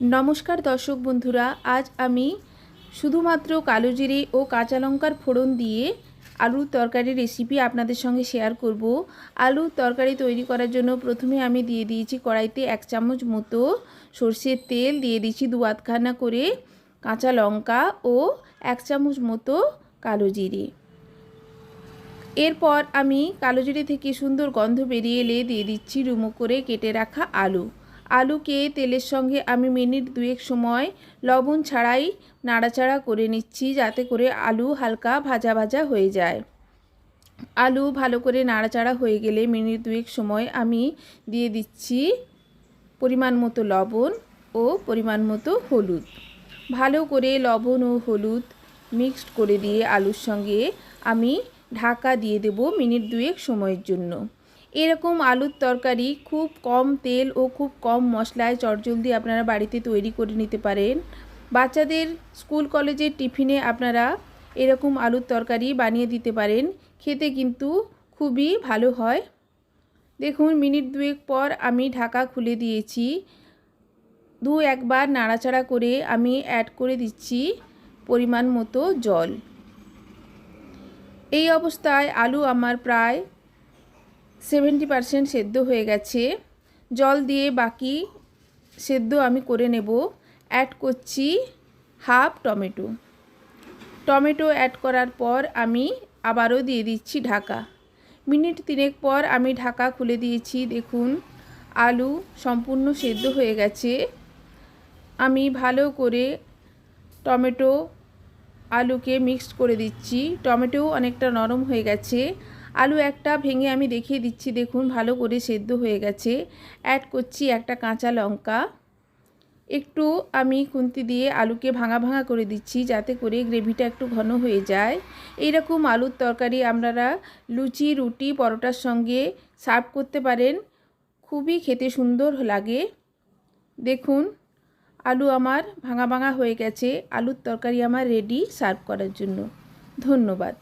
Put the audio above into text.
নমস্কার দর্শক বন্ধুরা, আজ আমি শুধুমাত্র কালো জিরে ও কাঁচা লঙ্কার ফোড়ন দিয়ে আলুর তরকারি রেসিপি আপনাদের সঙ্গে শেয়ার করব। আলুর তরকারি তৈরি করার জন্য প্রথমে আমি দিয়ে দিয়েছি কড়াইতে এক চামচ মতো সর্ষের তেল, দিয়ে দিয়েছি দু আধখানা করে কাঁচা লঙ্কা ও এক চামচ মতো কালো জিরে। এরপর আমি কালো জিরে থেকে সুন্দর গন্ধ বেরিয়ে এলে দিয়ে দিচ্ছি রুমো করে কেটে রাখা আলু। আলুকে তেলের সঙ্গে আমি মিনিট দুয়েক সময় লবণ ছাড়াই নাড়াচাড়া করে নিচ্ছি যাতে করে আলু হালকা ভাজা ভাজা হয়ে যায়। আলু ভালো করে নাড়াচাড়া হয়ে গেলে মিনিট দুয়েক সময় আমি দিয়ে দিচ্ছি পরিমাণ মতো লবণ ও পরিমাণ মতো হলুদ। ভালো করে লবণ ও হলুদ মিক্সড করে দিয়ে আলুর সঙ্গে আমি ঢাকা দিয়ে দেব মিনিট দুয়েক সময়ের জন্য। এরকম আলুর তরকারি খুব কম তেল ও খুব কম মশলায় চটজলদি আপনারা বাড়িতে তৈরি করে নিতে পারেন। বাচ্চাদের স্কুল, কলেজের টিফিনে আপনারা এরকম আলুর তরকারি বানিয়ে দিতে পারেন। খেতে কিন্তু খুবই ভালো হয়। দেখুন, মিনিট দুয়েক পর আমি ঢাকা খুলে দিয়েছি। দু একবার নাড়াচাড়া করে আমি অ্যাড করে দিচ্ছি পরিমাণ মতো জল। এই অবস্থায় আলু আমার প্রায় সেভেন্টি পারসেন্ট সেদ্ধ হয়ে গেছে। জল দিয়ে বাকি সেদ্ধ আমি করে নেব। অ্যাড করছি হাফ টমেটো। টমেটো অ্যাড করার পর আমি আবারও দিয়ে দিচ্ছি ঢাকা। মিনিট তিনেক পর আমি ঢাকা খুলে দিয়েছি। দেখুন, আলু সম্পূর্ণ সেদ্ধ হয়ে গেছে। আমি ভালো করে টমেটো আলুকে মিক্সড করে দিচ্ছি। টমেটো অনেকটা নরম হয়ে গেছে। আলু একটা ভেঙে আমি দেখিয়ে দিচ্ছি, দেখুন, ভালো করে সেদ্ধ হয়ে গেছে। অ্যাড করছি একটা কাঁচা লঙ্কা। একটু আমি খুন্তি দিয়ে আলুকে ভাঙা ভাঙা করে দিচ্ছি, যাতে করে গ্রেভিটা একটু ঘন হয়ে যায়। এইরকম আলুর তরকারি আপনারা লুচি, রুটি, পরোটার সঙ্গে সার্ভ করতে পারেন। খুবই খেতে সুন্দর লাগে। দেখুন, আলু আমার ভাঙা ভাঙা হয়ে গেছে। আলুর তরকারি আমার রেডি সার্ভ করার জন্য। ধন্যবাদ।